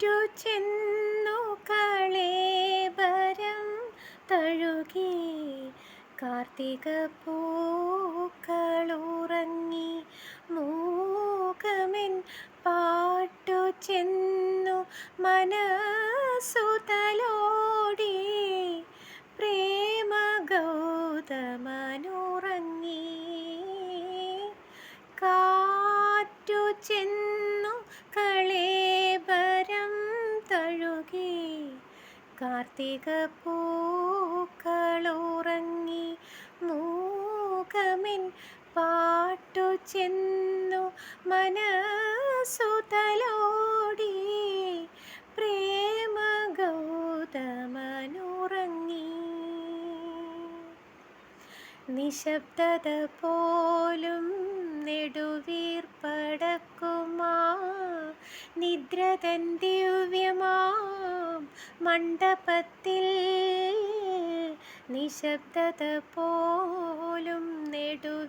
കാറ്റു ചെന്നു തഴുകി കാർത്തിക പൂക്കളുറങ്ങി മൂകമെൻ പാട്ടു ചെന്നു മനസ്സു കാർത്തിക പൂക്കളുറങ്ങി മൂകമിൻ പാട്ടു ചെന്നു മനസുതലോടി പ്രേമ നിശബ്ദത പോലും നെടുവീർപ്പടക്കുമാ നിദ്രതൻ ദിവ്യമാം മണ്ഡപത്തിൽ നിശബ്ദത പോലും നെടുവീർപ്പടക്കുമാ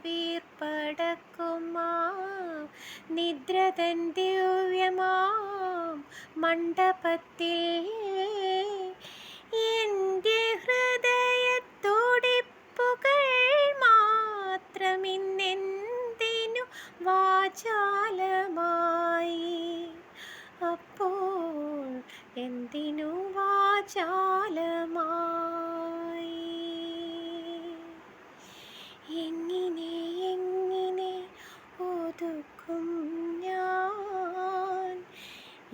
നിദ്രതൻ ദിവ്യമാം മണ്ഡപത്തിൽ എന്റെ ഹൃദയത്തുടിപ്പുകൾ എന്തിനു വാചാലമായി? എങ്ങനെ എങ്ങനെ ഒതുക്കും ഞാൻ?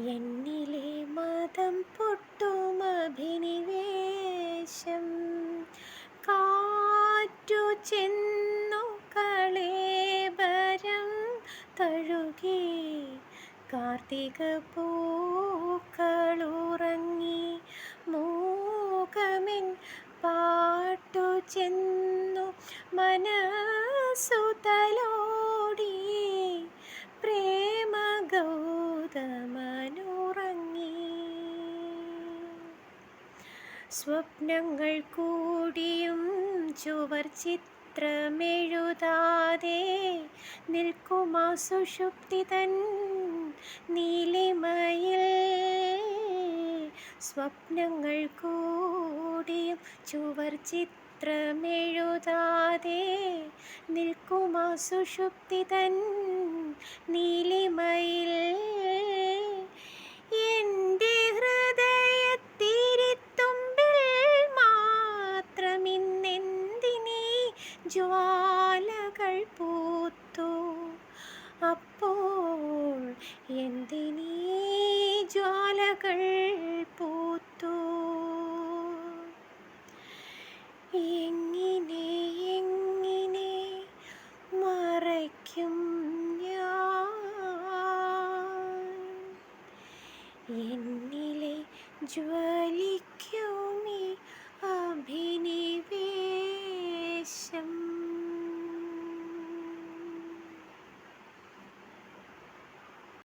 എന്നിലെ മതം പൊട്ടും അഭിനിവേശം. കാറ്റു ചെന്നു കളേബരം തഴുകി കാർത്തിക പൂക്കളുറങ്ങി മൂകമിൻ പാട്ടു ചെന്നു മനസുതലോടി പ്രേമഗൗതമനുറങ്ങി. പ്രേമ ഗൗതമനുറങ്ങി സ്വപ്നങ്ങൾ കൂടിയും ചുവർ ചിത്രമെഴുതാതെ നിൽക്കുമാ സുഷുപ്തി തൻ നീലിമയിൽ സ്വപ്നങ്ങൾ കൂടിയും ചുവർ ചിത്രമെഴുതാതെ നിൽക്കുമാ സുഷുപ്തി തൻ നീലിമയിൽ. എന്റെ ഹൃദയത്തിരിത്തുമ്പിൽ മാത്രമിന്നെന്തിനീ ജ്വാലകൾ പൂത്തു? അപ്പോൾ എന്തിനീ ജ്വാലകൾ എന്നിലെ ജ്വലിക്കൂ